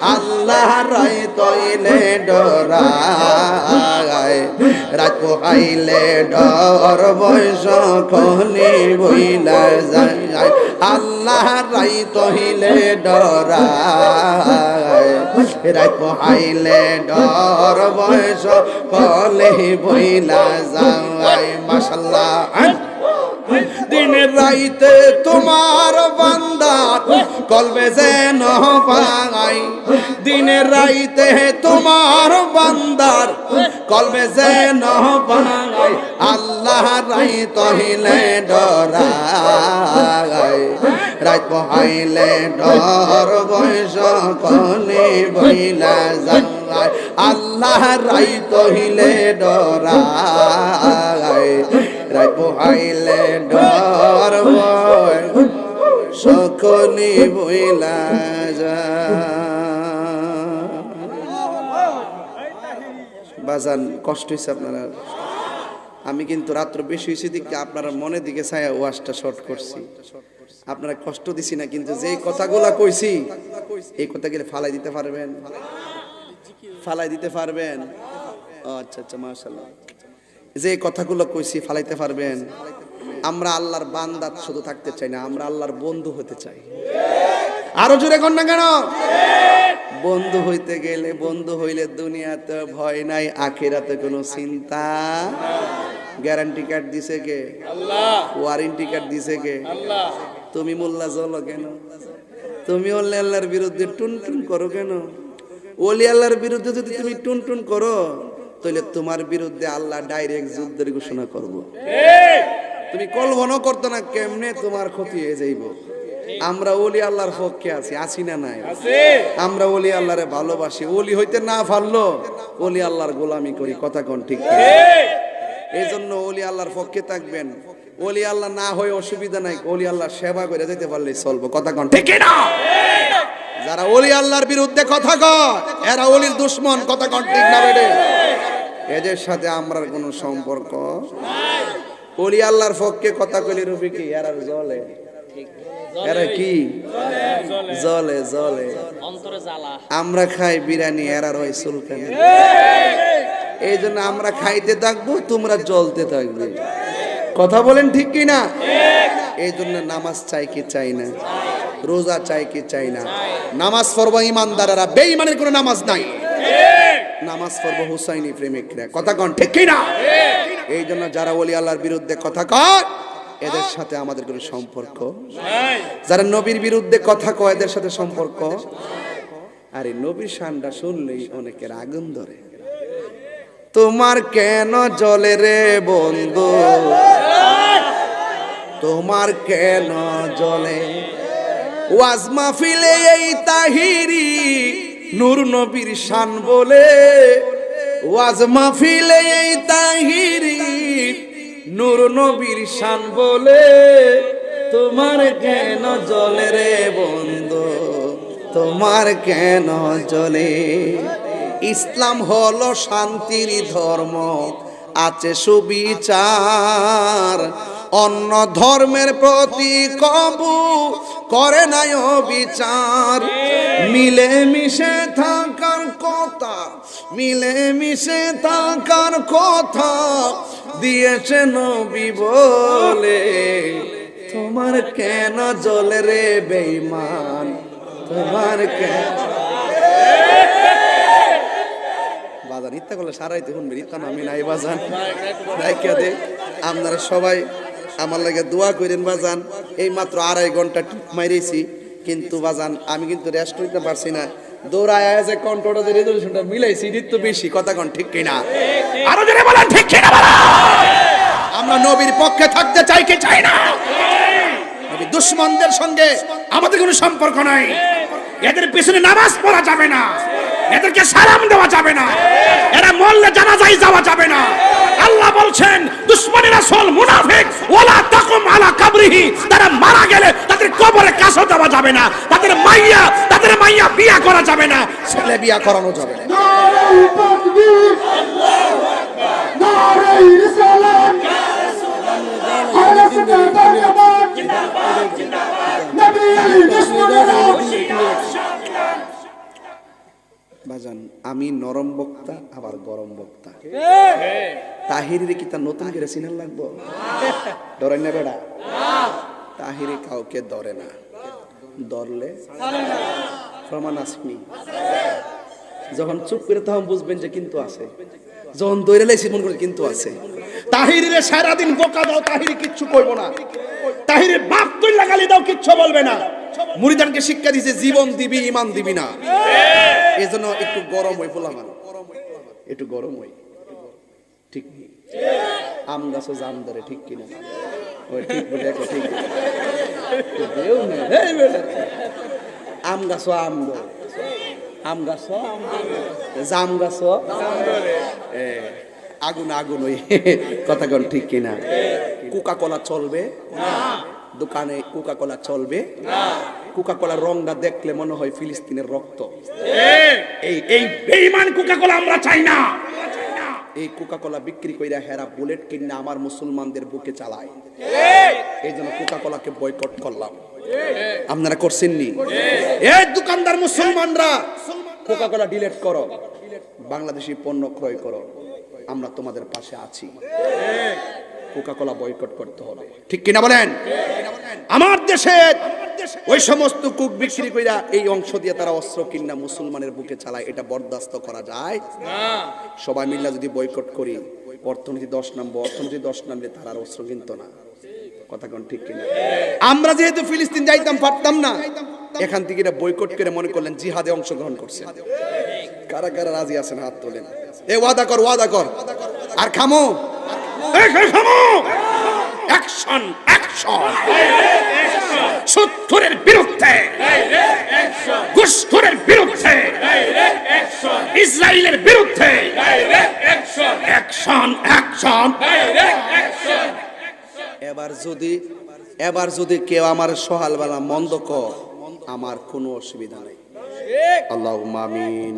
আল্লাহ রাই তৈলে ডরায়। রাত পোহাইলে ডর, বয়স খনি বইলা যায়। আল্লাহ রাই তহিলে ডরায়। রাত পোহাইলে ডর, বয়স কলে বইলা যায়। মাশাল্লাহ। দিনের রাইতে তোমার বান্দার কলবে যেন পাই দিনের রাইতে তোমার বান্দার কলবে যেন পাই আল্লাহ রাই তহিলে ডরাই। রাত বহাইলে ডর বয়স কলে বইলা যায় আল্লাহ রাই তহিলে ডরাই। রাই পোহাইলে ডর বইলা বাজান, কষ্ট হয়েছে আপনারা আমি কিন্তু রাত্র বেশি হয়েছে দিকে আপনারা মনের দিকে ছায়া ওয়াশটা শর্ট করছি। আপনারা কষ্ট দিছি না, কিন্তু যে কথাগুলা কইছি, এই কথাগুলো ফালাই দিতে পারবেন। ফালাই দিতে পারবেন। আচ্ছা আচ্ছা মাশাল্লাহ যে কথাগুলো কইছি ফালাইতে পারবেন আমরা আল্লাহর বান্দাত শুধু থাকতে চাই না আমরা আল্লাহর বন্ধু হতে চাই। আরও জোরে কর না কেন? বন্ধু হইতে গেলে বন্ধু হইলে দুনিয়াতে ভয় নাই আখেরাতে কোনো চিন্তা। গ্যারান্টি কার্ড দিছে কে? ওয়ারেন্টি কার্ড দিছে কে? তুমি মোল্লা জলো কেন? তুমি অলি আল্লাহর বিরুদ্ধে টুন টুন করো কেন? অলি আল্লাহর বিরুদ্ধে যদি তুমি টুন টুন করো তাহলে তোমার বিরুদ্ধে আল্লাহ ডাইরেক্ট যুদ্ধের ঘোষণা করব। তুমি কল্পনা করতো না কেমনে তোমার ক্ষতি হয়ে যাইব? আমরা ওলি আল্লাহর পক্ষে আছি আছি না নাই? আমরা ওলি আল্লাহরে ভালোবাসি ওলি হইতে না পারল ওলি আল্লাহর গোলামি করি কথা কোন ঠিক? এই জন্য ওলি আল্লাহর পক্ষে থাকবেন। ওলি আল্লাহ না হয়ে অসুবিধা নাই ওলি আল্লাহ সেবা করে যেতে পারলেই চলবো কথা কোন ঠিক না? যারা ওলি আল্লাহর বিরুদ্ধে কথা কয় এরা ওলির দুশ্মন কথা কোন ঠিক না বেডে এদের সাথে আমরার কোনো সম্পর্ক? ওলি আল্লাহর পক্ষে কথা কইলে রবি কি? এরা জলে কি? জলে জলে আমরা খাই বিরিয়ানি, এরা রয় সুলকানি এই জন্য আমরা খাইতে থাকব, তোমরা জ্বলতে থাকবে। কথা বলেন ঠিক কি না? এই জন্য নামাজ চাই কি চাই না? রোজা চাই কি চাই না? নামাজ পড়ব ইমানদারেরা। বেঈমানের কোনো নামাজ নাই। নামাজ পড়ব হুসাইনি প্রেমিকরা কথা কন, ঠিক কি না এই জন্য যারা ওলি আল্লাহর বিরুদ্ধে কথা কয়, এদের সাথে আমাদের কোনো সম্পর্ক যারা নবীর বিরুদ্ধে কথা কয়, এদের সাথে সম্পর্ক আরে নবীর শানটা শুনলেই অনেকের আগুন ধরে। তোমার কেন জলে রে বন্ধু? তোমার কেন জলে ওয়াজ মাহফিলে এই তাহিরি নূর নবীর শান বলে, ওয়াজ মাহফিলে এই তাহিরি নূর নবীর শান বলে, তোমার কেন জলে রে বন্ধু? তোমার কেন জলে? ইসলাম হলো শান্তির ধর্ম, আছে সুবিচার। অন্য ধর্মের প্রতি কবু করে নাই বিচার। মিলে মিশে থাকার কথা মিলে মিশে থাকার কথা দিয়েছে নবী বলে। তোমার কেন জলে রে বেইমান তোমার কেন? বাজান ইত্যা করলে সারাইতে শুনবেন ইত্যা না, আমি নাই বাজান আপনারা সবাই আমার লাগে দোয়া করেন বাজান, এই মাত্র আড়াই ঘণ্টা টিপ মাইরেছি, কিন্তু বাজান, আমি কিন্তু রেস্ট নিতে পারছি না। দৌড়ায় যে কন্ট্রোলটা যে বেশি, কথা ঠিক বলেন, ঠিক আমরা নবীর পক্ষে থাকতে চাই কি চাই না? আমাদের কোনো সম্পর্ক নাই। এদের পিছনে নামাজ পড়া যাবে না। এদেরকে সালাম দেওয়া যাবে না। এরা মরলে জানাজাই যাওয়া যাবে না। বলছেন দুশ্মনের আসল মুনাফিক ওলা তাকুম আলা কাবরিহি। তারা মারা গেলে তাদের কবরে কাছে দেওয়া যাবে না, তাদের মাইয়া তাদের মাইয়া বিয়া করা যাবে না, ছেলে বিয়া করানো যাবে না। ওয়াল জামাত নবী দুশ্মনেরা বাজান আমি নরম বক্তা আবার গরম বক্তা। তাহিরে কি তার নতুন করে সিনার লাগবো? ডরেন না বেড়া তাহিরে কাউকে ধরে না। ধরলে প্রমাণ আসনি। যখন চুপ করে তখন বুঝবেন যে কিন্তু আছে। যখন দৈরে লাইছি মন করে কিন্তু আছে। তাহিরে সারাদিন বোকা দাও তাহিরে কিচ্ছু করব না। তাহিরে বাপ তুই লাগালি দাও কিচ্ছু বলবে না। মুরিদানকে শিক্ষা দিছে জীবন দিবি ইমান দিবি না। এই জন্য একটু গরম হই বললাম একটু গরম হই। ঠিক নেই। আম গাছও জাম ধরে ঠিক কিনা? ওই ঠিক বলে একটা ঠিক দেও না। আম গাছও আম ধরে। আম জাম গাছও এ, আগুন আগুন ওই কথা কোন ঠিক কিনা? কোকা কলা চলবে? দোকানে কোকা কলা চলবে? কোকা কলার রংটা দেখলে মনে হয় ফিলিস্তিনের রক্ত। এই এই কোকা কলা আমরা চাই না। এই কোকা কলা বিক্রি কইরা হেরা বুলেট কিনা আমার মুসলমানদের বুকে চালায়। এই জন্য কোকা কলাকে বয়কট করলাম আপনারা করছেন নি এই দোকানদার মুসলমানরা কোকা কলা ডিলেট করো। বাংলাদেশি পণ্য ক্রয় করো। আমরা তোমাদের পাশে আছি। কোকা কোলা বয়কট করতে হবে। ঠিক কিনা বলেন? আমার দেশে ওই সমস্ত কুক বিক্রি কইরা এই অংশ দিয়ে তারা অস্ত্র কিনা মুসলমানের বুকে চালায় এটা বরদাস্ত করা যায়? সবাই মিল্লা যদি বয়কট করি অর্থনীতি দশ নামবো অর্থনীতি দশ নামলে তারা আর অস্ত্র কিনতো না। কথা কোন ঠিক কিনা? আমরা যেহেতু ফিলিস্তিন যাইতাম পারতাম না। এখান থেকে এটা বয়কট করে মনে করলেন জিহাদে অংশগ্রহণ করছে। কারা কারা রাজি আছেন হাত তোলেন? এ ওয়াদা কর ওয়াদা কর। আর খামো। অ্যাকশন বিরুদ্ধে ঘুষখোরের বিরুদ্ধে, ইসরায়েলের বিরুদ্ধে। এবার যদি এবার যদি কেউ আমার সহালবেলা মন্দ কর আমার কোনো অসুবিধা নেই। আল্লাহ মামিন